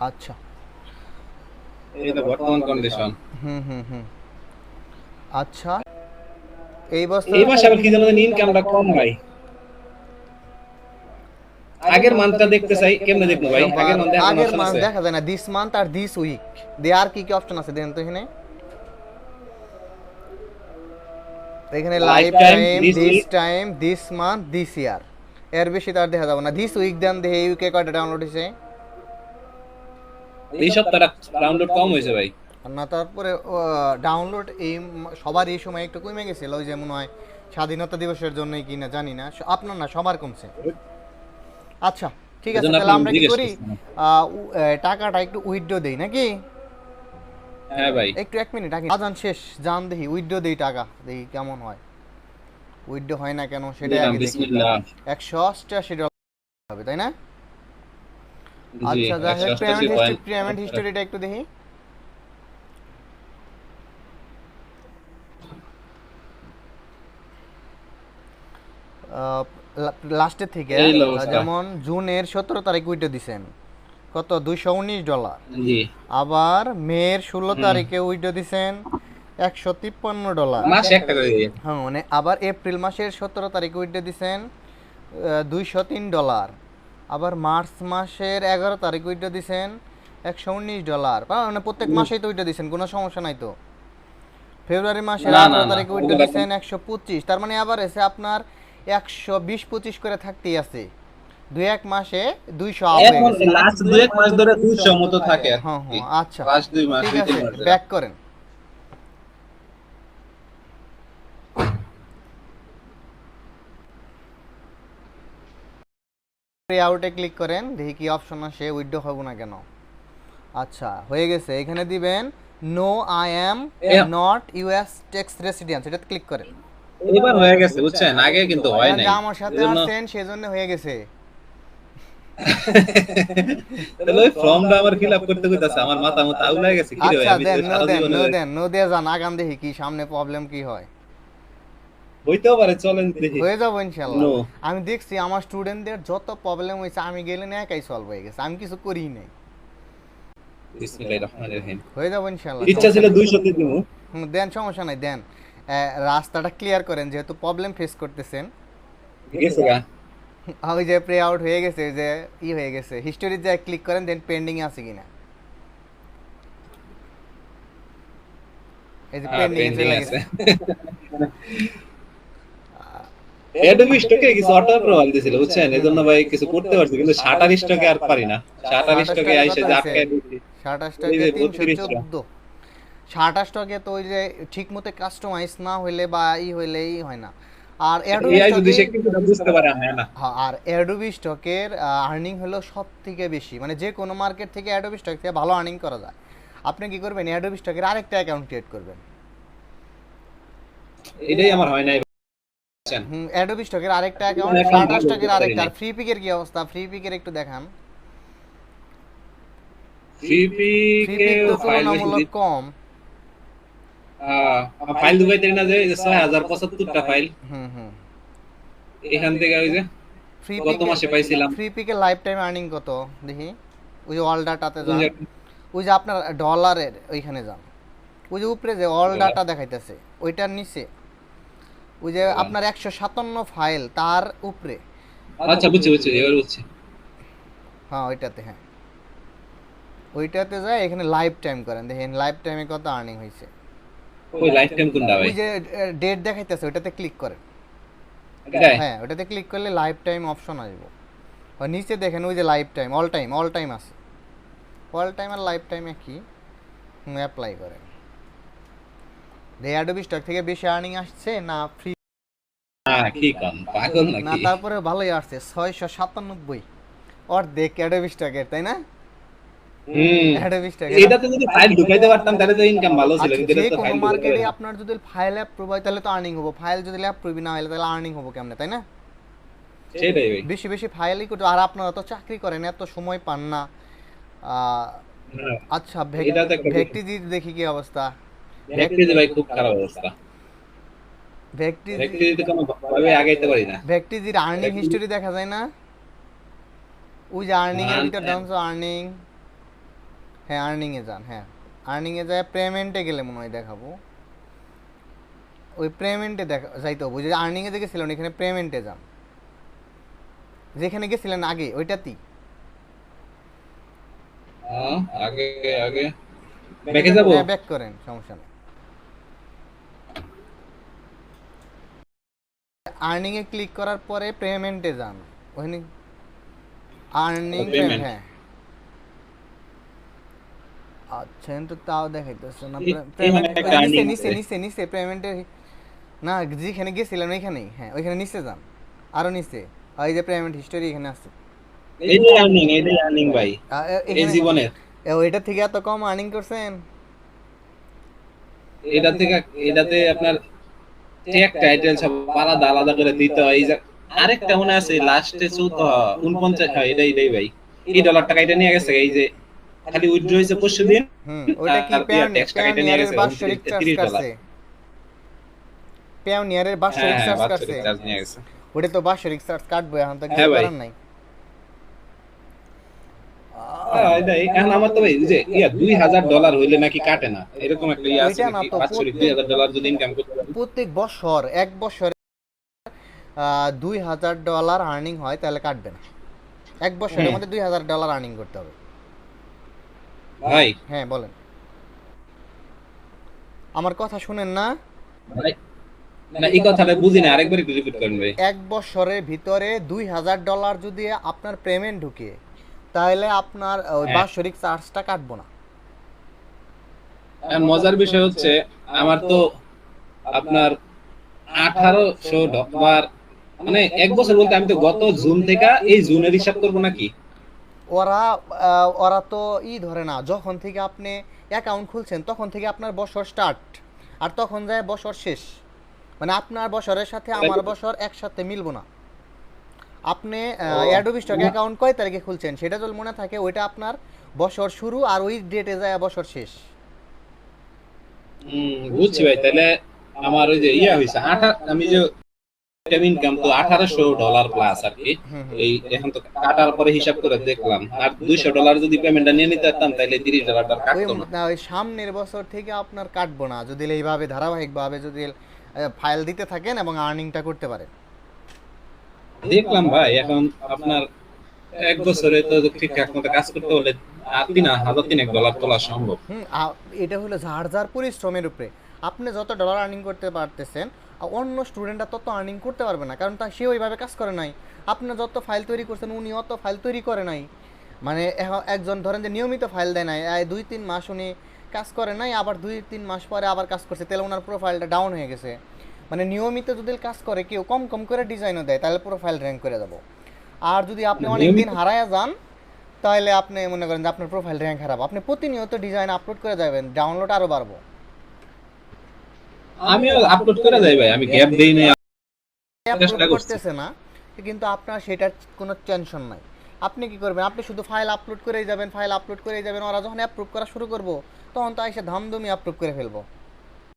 আচ্ছা। এই তো বর্তমান কন্ডিশন হুম হুম হুম। আচ্ছা। এই বছর এই মাসে আবার কি জানো ইনকামটা কম ভাই আগের মান্থটা দেখতে চাই কেমনে দেখব ভাই? আগের মান্থে আগের মাস দেখা যায় না দিস মান্থ আর দিস উইক দিয়ে আর কি কি অপশন আছে দেন তো এখানে? এখানে life time this time this month this year এর বেশি তার দেখা যাবে না। দিস উইক দেন দেখে ইউকে কয়টা ডাউনলোড হয়েছে। সপ্তাহটা ডাউনলোড কম হয়েছে ভাই। না তারপরে ডাউনলোড এই সবার এই সময় একটু কমে গেছিল ওই যে মনে হয় স্বাধীনতা দিবসের জন্যই কিনা জানি না আপনার না সবার কমছে। আচ্ছা ঠিক আছে তাহলে আমরা কি করি? টাকাটা একটু উইথড্র দেই নাকি? হ্যাঁ ভাই। একটু এক মিনিট আগে আজান শেষ জান দেখি উইথড্র দেই টাকা দেখি কেমন হয়। উইথড্র হয় না কেন দিলাম, আগে দেখি। বিসমিল্লাহ। একশো অষ্টাশি ডলার হবে তাই না? আচ্ছা যাই হোক 188 পেমেন্ট হিস্ট্রি পেমেন্ট হিস্টোরিটা একটু দেখি। লাস্টের থেকে। যেমন জুনের সতেরো তারিখ উইটা দিছেন। কত? দুইশো উনিশ ডলার। আবার মেয়ের ষোলো তারিখে উইটা দিছেন একশো তিপ্পান্ন ডলার। হ্যাঁ মানে আবার এপ্রিল মাসের সতেরো তারিখে উইটা দিছেন দুইশো তিন ডলার। আবার মার্চ মাসের এগারো তারিখ উইটা দিছেন একশো উনিশ ডলার। মানে প্রত্যেক মাসেই তো উইটা দিছেন কোনো সমস্যা নাই তো। ফেব্রুয়ারি মাসের আঠারো না, তারিখে ওগুলো দিছেন একশো পঁচিশ। তার মানে আবার এসে আপনার একশো বিশ পঁচিশ করে থাকতেই আছে। দুই এক মাসে দুইশো আপ হয়ে এখন গেছে। লাস্ট দুই এক মাস ধরে 200 মতো থাকে আর হ্যাঁ হ্যাঁ আচ্ছা। মাস ঠিক আছে মাস। ব্যাক করেন। আউটে ক্লিক করেন দেখি কি অপশন আসে উইথড্র হব না কেন? আচ্ছা হয়ে গেছে। এখানে দিবেন no I am not US tax residence এটা ক্লিক করেন। এবার হয়ে গেছে বুঝছেন? আগে কিন্তু হয় নাই। আমার সাথে আসছেন সেজন্য হয়ে গেছে। তাহলে ওই ফর্মটা আমার ফিল আপ করতে কইতাছে আমার মাথা মতো আউলা গেছে কি রে আচ্ছা দেন নো দেন নো দেন নো দিয়ে যান আগাম দেখি কি সামনে প্রবলেম কি হয়। হইতেও পারে চলেন দেখি। হয়ে যাব ইনশাল্লাহ। আমি দেখছি আমার স্টুডেন্টদের যত প্রবলেম হয়েছে আমি গেলে না একাই সলভ হয়ে গেছে। আমি কিছু করি নাই। হয়ে যাব ইনশাল্লাহ। ইচ্ছা ছিল 200 দিয়ে দিমু দেন সমস্যা নাই দেন। রাস্তাটা ক্লিয়ার করেন যেহেতু প্রবলেম ফেস করতেছেন। ওই যে প্রে আউট হয়ে গেছে যে ই হয়ে গেছে। হিস্টোরি যে ক্লিক করেন দেন পেন্ডিং আছে কিনা। এই যে হ্যাঁ, পেন্ডিং চলে আছে। গেছে। অ্যাডোবি স্টকে কিছু অটো অ্যাপ্রুভাল দিছিল বুঝছেন? এজন্য ভাই কিছু করতে পারছি কিন্তু শাটার স্টকে আর পারি না। শাটার Shutter স্টকে আইসে যে দিছি স্টকে যে তিনশো 32 টা। চোদ্দ। শার্টা স্টকে তো ওই যে ঠিক মতো কাস্টমাইজ না হইলে বা ই হয় না। আর অ্যাডোবি যদি সে স্টকে বুঝতে পারে হ্যাঁ না। হ্যাঁ, আর স্টকের আর্নিং হলো সব থেকে বেশি। মানে যে কোনো মার্কেট থেকে অ্যাডোবি স্টক থেকে ভালো আর্নিং করা যায়। আপনি কি করবেন? অ্যাডোবি স্টকের আরেকটা অ্যাকাউন্ট ক্রিয়েট করবেন। এটাই আমার হয় নাই। হুম অ্যাডোবি স্টকের আরেকটা অ্যাকাউন্ট স্টকের আরেকটা। আর ফ্রি পিকের কি অবস্থা? ফ্রি পিকের একটু দেখান। ফ্রি পিক ফাইল কম। ফাইল দুবাইতে না যে 6075 টা ফাইল হুম হুম। এখান থেকে ওই যে ফ্রি গত মাসে পাইছিলাম। ফ্রি লাইফ টাইম আর্নিং কত? দেখি। ওই যে অল ডাটাতে যান। ওই যে আপনার ডলারের ওইখানে যান। ওই যে উপরে যে অল ডাটা দেখাইতেছে ওইটার নিচে। ওই যে আপনার একশো সাতান্ন ফাইল তার উপরে। আচ্ছা বুঝছি বুঝছি এবার বুঝছি। হ্যাঁ ওইটাতে হ্যাঁ। ওইটাতে যায় এখানে লাইফ টাইম করেন। দেখেন লাইফ টাইমে কত আর্নিং হয়েছে। ওই লাইফ টাইম কোনটা ভাই? ওই যে ডেট দেখাইতেছে ওইটাতে ক্লিক করেন। হ্যাঁ ওটাতে ক্লিক করলে লাইফ টাইম অপশন আসবে। আর নিচে দেখেন ওই যে life time all time all time আছে। অল টাইম আর লাইফ টাইমে কি অ্যাপ্লাই করেন। অ্যাডোবি স্টক থেকে বেশি আর্নিং আসছে না ফ্রি কি কোন পাগল না তারপরে ভালোই আসছে ছয়শো সাতানব্বই। অর্ধেক অ্যাডোবি স্টকের তাই না? যদি ছিল আচ্ছা, কিন্তু যে এটা তো কোনো ফাইল মার্কেটে আপনার যদি ফাইল অ্যাপ্রুভ তাহলে তো আর্নিং হব। ফাইল যদি অ্যাপ্রুভ না হলে তাহলে আর্নিং হব কেমনে তাই না? সেটাই বেশি বেশি ফাইলই করতে আর আপনারা তো চাকরি করেন এত সময় পান না। হ্যাঁ। আচ্ছা দেখি কি অবস্থা। ভাই খুব খারাপ অবস্থা। ভেক্টিজি কোনো ভাবে আগাইতে পারি না। ভেক্টিজির আর্নিং Vectizzi- দেখা যায় না? ওই যে আর্নিং এর হ্যাঁ, ভিতর। আর্নিং আর্নিং এ যান হ্যাঁ। আর্নিং এ যায় পেমেন্টে গেলে মনে হয় দেখাবো। ওই পেমেন্টে দেখা যাইতে হবে। যে আর্নিং এ গেছিলেন এখানে পেমেন্টে যান। যেখানে গেছিলেন আগে ওইটাতেই। আগে আগে। ব্যাকে যাব? ব্যাক করেন সমস্যা নেই। আর্নিং এ ক্লিক করার পরে পেমেন্টে যান। ওখানে আর্নিং হ্যাঁ। আচ্ছা কিন্তু তাও দেখাইতেছে না। এইখানে নিচে নিচে নিচে নিচে পেমেন্টে না যেখানে গেছিলেন ওইখানেই। হ্যাঁ ওইখানে নিচে যান। আরও নিচে। এই যে পেমেন্ট হিস্টোরি এখানে আছে। এই যে আর্নিং এই যে আর্নিং ভাই। এই জীবনের। এ, ওইটা থেকে এত কম আর্নিং করছেন? এটা থেকে এটাতে আপনার ট্যাগ টাইটেল সব আলাদা আলাদা করে দিতে হয় এই আরেকটা মনে আছে লাস্টে চৌথ উনপঞ্চাশ হয় এটাই এটাই ভাই এই ডলার টাকা এটা নিয়ে গেছে এই যে খালি উইথড্র হয়েছে পরশু দিন ওটা কি পেয়ার tax নিয়ে গেছে, বাৎসরিক চার্জ 30 ডলার। পেয়ার হ্যাঁ বাৎসরিক হ্যাঁ চার্জ কাটছে নিয়ে গেছে ওটা তো বাৎসরিক চার্জ কাটবো এখন তো কিছু হ্যাঁ। করার নাই হ্যাঁ। এখন আমার তো ভাই যে ইয়া দুই হাজার ডলার হইলে নাকি কাটে না। এরকম একটা ইয়ে আছে ওইটা না নাকি? তো, বাৎসরিক দুই হাজার ডলার যদি ইনকাম করতে প্রত্যেক বছর এক বছরে দুই হাজার ডলার আর্নিং হয় তাহলে কাটবে না। এক বছরের মধ্যে দুই হাজার ডলার আর্নিং করতে হবে। ভাই। হ্যাঁ বলেন। আমার কথা শুনেন না? ভাই না এই কথাটা বুঝি না আরেকবার একটু রিপিট করেন ভাই। এক বছরের ভিতরে দুই হাজার ডলার যদি আপনার পেমেন্ট ঢুকে তাহলে আপনার ওই হ্যাঁ। বাৎসরিক চার্জটা কাটবো না। মজার বিষয় হচ্ছে আমার তো আপনার আঠারোশো ডলার মানে এক বছর বলতে আমি তো গত জুন থেকে এই জুনের হিসাব করব নাকি? ওরা ওরা তো ই ধরে না যখন থেকে আপনি অ্যাকাউন্ট খুলছেন তখন থেকে আপনার বছর স্টার্ট আর তখন যায় বছর শেষ। মানে আপনার বছরের সাথে আমার বছর একসাথে মিলবো না। আপনি অ্যাডোবি স্টক অ্যাকাউন্ট কয় তারিখে খুলছেন? সেটা যদি মনে থাকে ওইটা আপনার বছর শুরু আর ওই ডেটে যায় বছর শেষ। হম বুঝছি ভাই তাহলে আমার ওই যে ইয়া হয়েছে আঠা আমি যে ইনকাম তো আঠারোশো ডলার প্লাস আর কি। এই এখন তো কাটার পরে হিসাব করে দেখলাম আর দুইশো ডলার যদি পেমেন্টটা নিয়ে নিতে পারতাম তাহলে তিরিশ ডলারটা ওই কাটতো না। না, ওই সামনের বছর থেকে আপনার কাটবো না যদি এইভাবে ধারাবাহিকভাবে যদি ফাইল দিতে থাকেন এবং আর্নিংটা করতে পারেন। দেখলাম ভাই, এখন আপনার এক বছরে তো ঠিকঠাক মতো কাজ করতে হলে তিন হাজার তিন এক ডলার তোলা সম্ভব। এটা হলো যার যার পরিশ্রমের উপরে। আপনি যত ডলার আর্নিং করতে পারতেছেন অন্য স্টুডেন্টরা তত আর্নিং করতে পারবে না, কারণ তা সে ওইভাবে কাজ করে নাই। আপনি যত ফাইল তৈরি করছেন, উনি অত ফাইল তৈরি করে নাই। মানে একজন ধরেন যে নিয়মিত ফাইল দেয় নাই দুই তিন মাস উনি কাজ করে নাই, আবার দুই তিন মাস পরে আবার কাজ করছে, তাহলে ওনার প্রোফাইলটা ডাউন হয়ে গেছে। মানে নিয়মিত যদি কাজ করে কেউ কম কম করে ডিজাইনও দেয় তাহলে প্রোফাইল র্যাঙ্ক করে যাব আর যদি আপনি অনেক দিন নিয়মিত- যান তাহলে আপনি মনে করেন যে আপনার প্রোফাইল র্যাঙ্ক খারাপ। আপনি প্রতিনিয়ত ডিজাইন আপলোড করে যাবেন ডাউনলোড আরও বাড়বো। আমিও আপলোড করে যাই ভাই আমি গ্যাপ দেই না আপলোড চেষ্টা। করতেছে না কিন্তু আপনার সেটার কোনো টেনশন নাই। আপনি কি করবেন আপনি শুধু ফাইল আপলোড করেই যাবেন ফাইল আপলোড করেই যাবেন ওরা যখন অ্যাপ্রুভ করা শুরু করব তখন তো এসে ধামধুমি আপলোড করে ফেলব।